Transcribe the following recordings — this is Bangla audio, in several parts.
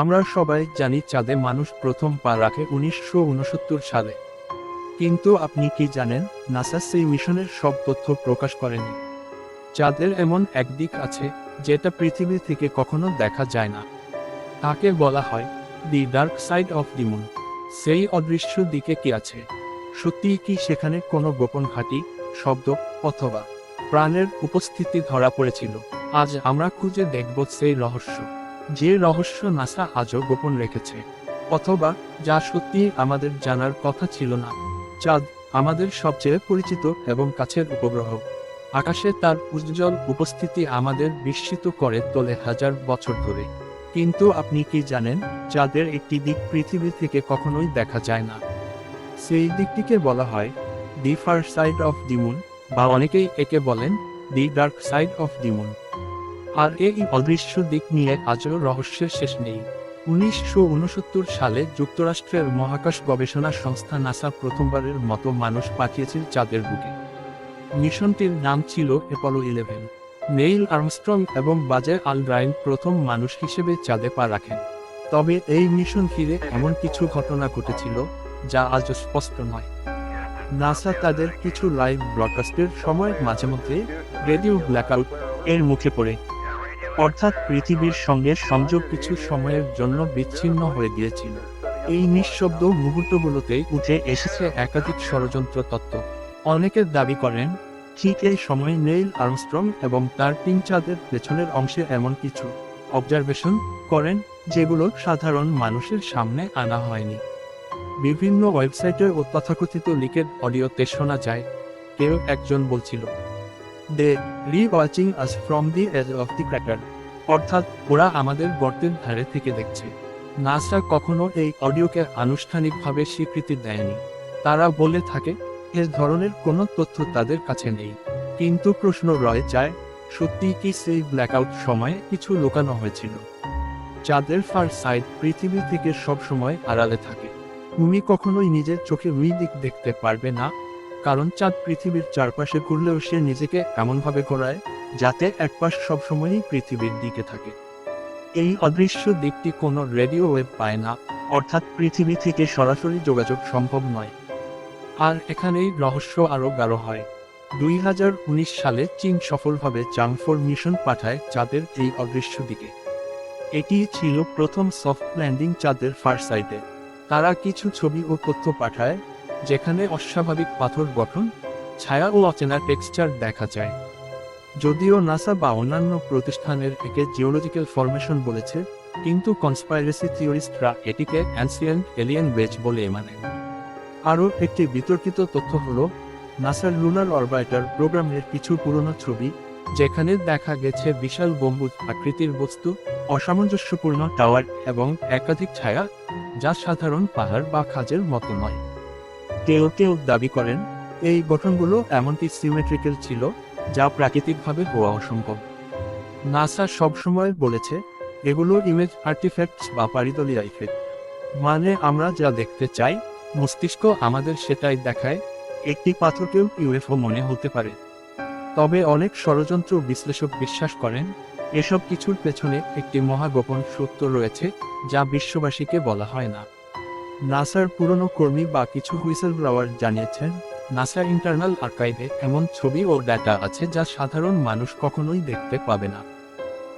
আমরা সবাই জানি চাঁদে মানুষ প্রথম পা রাখে উনিশশো উনসত্তর সালে। কিন্তু আপনি কি জানেন, নাসা সেই মিশনের সব তথ্য প্রকাশ করেনি। চাঁদের এমন এক দিক আছে, যেটা পৃথিবী থেকে কখনো দেখা যায় না। তাকে বলা হয়, the dark side of the moon. সেই অদৃশ্য দিকে কি আছে? সত্যিই কি সেখানে কোনো গোপন ঘাঁটি, শব্দ, অথবা প্রাণের উপস্থিতি ধরা পড়েছিল? আজ আমরা খুঁজে দেখব সেই রহস্য। যে রহস্য নাসা আজও গোপন রেখেছে, অথবা যা সত্যি আমাদের জানার কথা ছিল না। চাঁদ আমাদের সবচেয়ে পরিচিত এবং কাছের উপগ্রহ। আকাশে তার উজ্জ্বল উপস্থিতি আমাদের বিস্মিত করে তোলে হাজার বছর ধরে। কিন্তু আপনি কি জানেন, চাঁদের একটি দিক পৃথিবী থেকে কখনোই দেখা যায় না। সেই দিকটিকে বলা হয়, the far side of the moon বা অনেকেই একে বলেন, the dark side of the moon আর এই অদৃশ্য দিক নিয়ে আজও রহস্যের শেষ নেই। উনিশশো উনসত্তর সালে যুক্তরাষ্ট্রের মহাকাশ গবেষণা সংস্থা নাসা প্রথমবারের মতো মানুষ পাঠিয়েছিল চাঁদের বুকে। মিশনটির নাম ছিল এপলো ইলেভেন নেইল আর্মস্ট্রং এবং বাজে আলড্রাইন প্রথম মানুষ হিসেবে চাঁদে পা রাখেন। তবে এই মিশন ঘিরে এমন কিছু ঘটনা ঘটেছিল, যা আজও স্পষ্ট নয়। নাসা তাদের কিছু লাইভ ব্রডকাস্টের সময় মাঝে মধ্যে রেডিও ব্ল্যাকআউট এর মুখে পড়ে। অর্থাৎ পৃথিবীর সঙ্গে সংযোগ কিছু সময়ের জন্য বিচ্ছিন্ন হয়ে গিয়েছিল। এই নিঃশব্দ মুহূর্তগুলোতে উঠে এসেছে একাধিক ষড়যন্ত্র তত্ত্ব। অনেকে দাবি করেন, ঠিক এই সময় নেইল আর্মস্ট্রং এবং তার টিম চাঁদের পেছনের অংশে এমন কিছু অবজারভেশন করেন, যেগুলো সাধারণ মানুষের সামনে আনা হয়নি। বিভিন্ন ওয়েবসাইটে ও তথাকথিত লিকের অডিওতে শোনা যায়, কেউ একজন বলছিল they're watching us from the edge of the cracker অর্থাৎ, ওরা আমাদের গর্তের ধারে থেকে দেখছে। নাসা কখনো এই অডিওকে আনুষ্ঠানিকভাবে স্বীকৃতি দেয়নি। তারা বলে থাকে, এ ধরনের কোনো তথ্য তাদের কাছে নেই। কিন্তু প্রশ্ন রয়ে যায়, সত্যি কি সেই ব্ল্যাকআউট সময়ে কিছু লুকানো হয়েছিল? চাঁদের ফার সাইড পৃথিবী থেকে সব সময় আড়ালে থাকে। তুমি কখনোই নিজের চোখে ওই দেখতে পারবে না। কারণ চাঁদ পৃথিবীর চারপাশে ঘুরলেও সে নিজেকে এমনভাবে ঘোরায়, যাতে একপাশ সবসময়ই পৃথিবীর দিকে থাকে। এই অদৃশ্য দিকটি কোনো রেডিও ওয়েব পায় না, অর্থাৎ পৃথিবী থেকে সরাসরি যোগাযোগ সম্ভব নয়। আর এখানেই রহস্য আরও গাঢ় হয়। দুই হাজার উনিশ সালে চীন সফলভাবে চাংফোর মিশন পাঠায় চাঁদের এই অদৃশ্য দিকে। এটি ছিল প্রথম সফট ল্যান্ডিং চাঁদের ফার সাইডে তারা কিছু ছবি ও তথ্য পাঠায় যেখানে অস্বাভাবিক পাথর গঠন, ছায়া ও অচেনা টেক্সচার দেখা যায়। যদিও নাসা বা অন্যান্য প্রতিষ্ঠানের একে জিওলজিক্যাল ফরমেশন বলেছে, কিন্তু কনস্পাইরেসি থিওরিস্টরা এটিকে অ্যান্সিয়েন্ট এলিয়েন বেজ বলে মানে। আরও একটি বিতর্কিত তথ্য হল, নাসার লুনার অরবাইটার প্রোগ্রামের কিছু পুরনো ছবি, যেখানে দেখা গেছে বিশাল গম্বুজ আকৃতির বস্তু, অসামঞ্জস্যপূর্ণ টাওয়ার এবং একাধিক ছায়া, যা সাধারণ পাহাড় বা খাজের মতো নয়। কেউ কেউ দাবি করেন, এই গঠনগুলো এমনকি সিমেট্রিক্যাল ছিল, যা প্রাকৃতিকভাবে হওয়া অসম্ভব। নাসা সবসময় বলেছে, এগুলো ইমেজ আর্টিফ্যাক্টস বা পারিদলীয় ইফেক্ট মানে আমরা যা দেখতে চাই, মস্তিষ্ক আমাদের সেটাই দেখায়, একটি পাথরকেও ইউএফও মনে হতে পারে। তবে অনেক ষড়যন্ত্র বিশ্লেষক বিশ্বাস করেন, এসব কিছুর পেছনে একটি মহাগোপন সত্য রয়েছে, যা বিশ্ববাসীকে বলা হয় না। নাসার পুরনো কর্মী বা কিছু হুইসেল ব্লাওয়ার জানিয়েছেন, নাসা ইন্টারনাল আর্কাইভে এমন ছবি ও ডাটা আছে যা সাধারণ মানুষ কখনোই দেখতে পাবে না।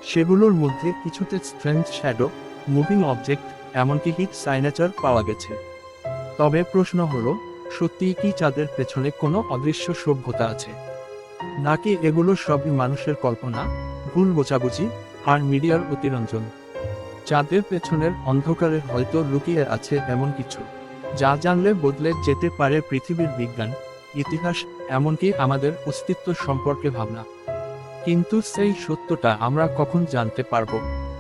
সেগুলোর মধ্যে কিছুতে স্ট্রেঞ্জ শ্যাডো মুভিং অবজেক্ট এমনকি হিট সাইনেচার পাওয়া গেছে। তবে প্রশ্ন হলো, সত্যিই কি চাঁদের পেছনে কোনো অদৃশ্য সভ্যতা আছে? নাকি এগুলো সবই মানুষের কল্পনা, ভুল বোঝাবুঝি, আর মিডিয়ার অতিরঞ্জন? চাঁদের পেছনের অন্ধকারে হয়তো লুকিয়ে আছে এমন কিছু। যা জানলে বদলে যেতে পারে পৃথিবীর বিজ্ঞান, ইতিহাস, এমনকি আমাদের অস্তিত্ব সম্পর্কে ভাবনা। কিন্তু সেই সত্যটা আমরা কখন জানতে পারব?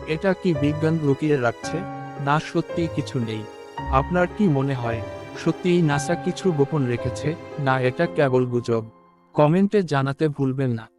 এটা কি বিজ্ঞান লুকিয়ে রাখছে? না সত্যি কিছু নেই। আপনার কি মনে হয়, সত্যিই নাসা কিছু গোপন রেখেছে? না, এটা কেবল গুজব। কমেন্টে জানাতে ভুলবেন না।